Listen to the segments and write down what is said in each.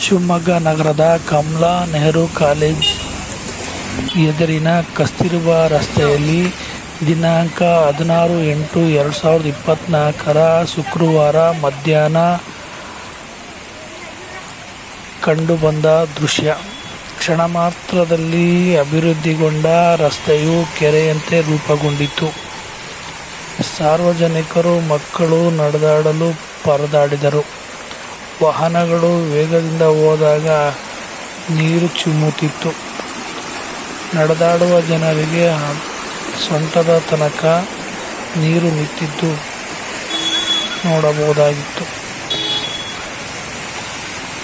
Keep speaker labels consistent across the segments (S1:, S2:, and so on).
S1: ಶಿವಮೊಗ್ಗ ನಗರದ ಕಮಲಾ ನೆಹರು ಕಾಲೇಜ್ ಎದುರಿನ ಕಸ್ತೂರ್ಬಾ ರಸ್ತೆಯಲ್ಲಿ ದಿನಾಂಕ ಹದಿನಾರು ಎಂಟು ಎರಡು ಸಾವಿರದ ಇಪ್ಪತ್ತ್ನಾಲ್ಕರ ಶುಕ್ರವಾರ ಮಧ್ಯಾಹ್ನ ಕಂಡುಬಂದ ದೃಶ್ಯ. ಕ್ಷಣ ಮಾತ್ರದಲ್ಲಿ ಅಭಿವೃದ್ಧಿಗೊಂಡ ರಸ್ತೆಯು ಕೆರೆಯಂತೆ ರೂಪುಗೊಂಡಿತು ಸಾರ್ವಜನಿಕರು ಮಕ್ಕಳು ನಡೆದಾಡಲು ಪರದಾಡಿದರು. ವಾಹನಗಳು ವೇಗದಿಂದ ಹೋದಾಗ ನೀರು ಚಿಮ್ಮುತ್ತಿತ್ತು. ನಡೆದಾಡುವ ಜನರಿಗೆ ಸೊಂಟದ ತನಕ ನೀರು ನಿಂತಿದ್ದು ನೋಡಬಹುದಾಗಿತ್ತು.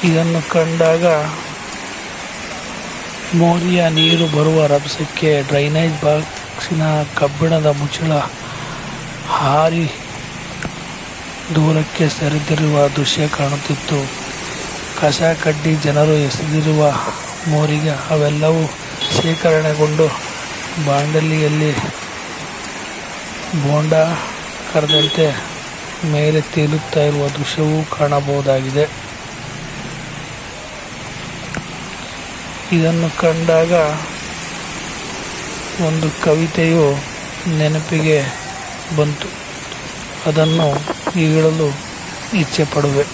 S1: ಇದನ್ನು ಕಂಡಾಗ ಮೋರಿಯ ನೀರು ಬರುವ ರಭಸಕ್ಕೆ ಡ್ರೈನೇಜ್ ಬಾಕ್ಸಿನ ಕಬ್ಬಿಣದ ಮುಚ್ಚಳ ಹಾರಿ ದೂರಕ್ಕೆ ಸರಿದಿರುವ ದೃಶ್ಯ ಕಾಣುತ್ತಿತ್ತು. ಕಸ ಕಡ್ಡಿ ಜನರು ಎಸೆದಿರುವ ಮೋರಿಗೆ ಅವೆಲ್ಲವೂ ಶೇಖರಣೆಗೊಂಡು ಬಾಂಡಲಿಯಲ್ಲಿ ಬೋಂಡ ಕರೆದಂತೆ ಮೇಲೆ ತೇಲುತ್ತಾ ಇರುವ ದೃಶ್ಯವೂ ಕಾಣಬಹುದಾಗಿದೆ. ಇದನ್ನು ಕಂಡಾಗ ಒಂದು ಕವಿತೆಯು ನೆನಪಿಗೆ ಬಂತು. ಅದನ್ನು ಹೇಳಲು ಇಚ್ಛೆ ಪಡುವೆ.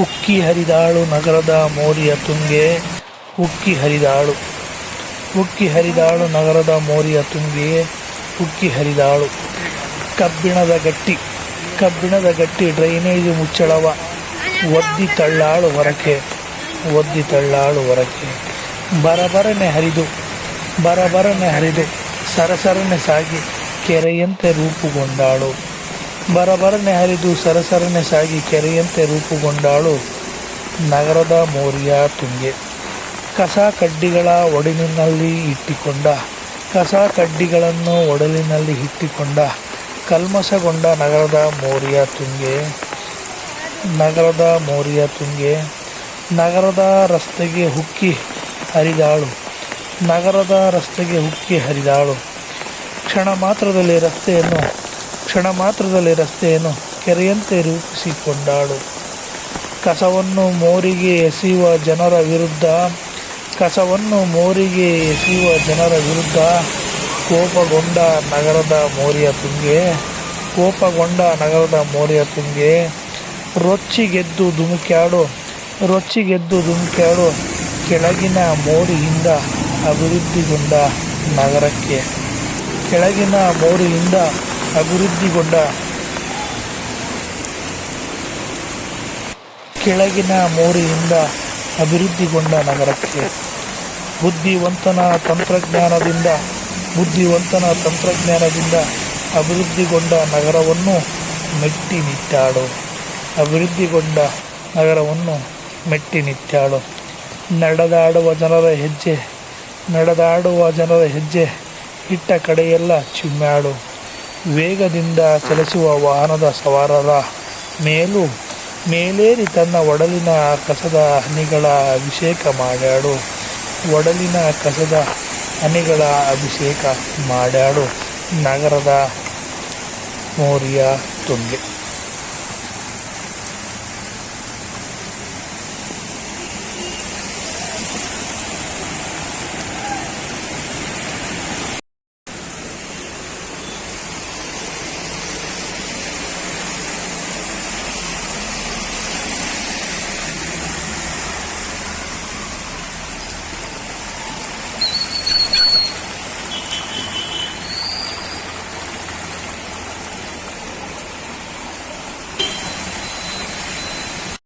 S1: ಉಕ್ಕಿ ಹರಿದಾಳು ನಗರದ ಮೋರಿಯ ತುಂಗೆ, ಉಕ್ಕಿ ಹರಿದಾಳು. ಉಕ್ಕಿ ಹರಿದಾಳು ನಗರದ ಮೋರಿಯ ತುಂಗೆ, ಉಕ್ಕಿ ಹರಿದಾಳು. ಕಬ್ಬಿಣದ ಗಟ್ಟಿ ಕಬ್ಬಿಣದ ಗಟ್ಟಿ ಡ್ರೈನೇಜ್ ಮುಚ್ಚಳವ. ಒದ್ದಿ ತಳ್ಳಾಳು ಹೊರಕೆ, ಒದ್ದಿ ತಳ್ಳಾಳು ಹೊರಕೆ. ಬರಬರನೆ ಹರಿದು ಬರಬರನೆ ಹರಿದು, ಸರಸರನೆ ಸಾಗಿ. ಕೆರೆಯಂತೆ ರೂಪುಗೊಂಡಾಳು. ಬರಬರನೆ ಹರಿದು ಸರಸರನೆ ಸಾಗಿ ಕೆರೆಯಂತೆ ರೂಪುಗೊಂಡಾಳು ನಗರದ ಮೋರಿಯ ತುಂಗೆ. ಕಸ ಕಡ್ಡಿಗಳ ಒಡಲಿನಲ್ಲಿ ಇಟ್ಟಿಕೊಂಡ, ಕಸ ಕಡ್ಡಿಗಳನ್ನು ಒಡಲಿನಲ್ಲಿ ಇಟ್ಟಿಕೊಂಡ ಕಲ್ಮಸಗೊಂಡ ನಗರದ ಮೋರಿಯ ತುಂಗೆ, ನಗರದ ಮೋರಿಯ ತುಂಗೆ, ನಗರದ ರಸ್ತೆಗೆ ಹುಕ್ಕಿ ಹರಿದಾಳು, ನಗರದ ರಸ್ತೆಗೆ ಹುಕ್ಕಿ ಹರಿದಾಳು. ಕ್ಷಣ ಮಾತ್ರದಲ್ಲಿ ರಸ್ತೆಯನ್ನು, ಕ್ಷಣ ಮಾತ್ರದಲ್ಲಿ ರಸ್ತೆಯನ್ನು ಕೆರೆಯಂತೆ ರೂಪಿಸಿಕೊಂಡಾಳು. ಕಸವನ್ನು ಮೋರಿಗೆ ಎಸೆಯುವ ಜನರ ವಿರುದ್ಧ, ಕಸವನ್ನು ಮೋರಿಗೆ ಎಸೆಯುವ ಜನರ ವಿರುದ್ಧ ಕೋಪಗೊಂಡ ನಗರದ ಮೋರಿಯ ತುಂಗೆ, ಕೋಪಗೊಂಡ ನಗರದ ಮೋರಿಯ ತುಂಗೆ ರೊಚ್ಚಿಗೆದ್ದು ಧುಮುಕ್ಯಾಡು ರೊಚ್ಚಿಗೆದ್ದು ಧುಮುಕ್ಯಾಡು, ಕೆಳಗಿನ ಮೋರಿಯಿಂದ ಅಭಿವೃದ್ಧಿಗೊಂಡ ನಗರಕ್ಕೆ. ಕೆಳಗಿನ ಮೌರಿಯಿಂದ ಅಭಿವೃದ್ಧಿಗೊಂಡ ಕೆಳಗಿನ ಮೋರಿಯಿಂದ ಅಭಿವೃದ್ಧಿಗೊಂಡ ನಗರಕ್ಕೆ ಬುದ್ಧಿವಂತನ ತಂತ್ರಜ್ಞಾನದಿಂದ ಬುದ್ಧಿವಂತನ ತಂತ್ರಜ್ಞಾನದಿಂದ ಅಭಿವೃದ್ಧಿಗೊಂಡ ನಗರವನ್ನು ಮೆಟ್ಟಿ ನಿಟ್ಟಾಳು ಅಭಿವೃದ್ಧಿಗೊಂಡ ನಗರವನ್ನು ಮೆಟ್ಟಿ ನಿಟ್ಟಾಳು ನಡೆದಾಡುವ ಜನರ ಹೆಜ್ಜೆ, ನಡೆದಾಡುವ ಜನರ ಹೆಜ್ಜೆ ಇಟ್ಟ ಕಡೆಯೆಲ್ಲ ಚಿಮ್ಮಾಡು. ವೇಗದಿಂದ ಚಲಿಸುವ ವಾಹನದ ಸವಾರರ ಮೇಲೂ ಮೇಲೇರಿ ತನ್ನ ಒಡಲಿನ ಕಸದ ಹನಿಗಳ ಅಭಿಷೇಕ ಮಾಡ್ಯಾಡು. ಒಡಲಿನ ಕಸದ ಹನಿಗಳ ಅಭಿಷೇಕ ಮಾಡ್ಯಾಡು. ನಗರದ ಮೋರಿಯ ತುಂಗೆ.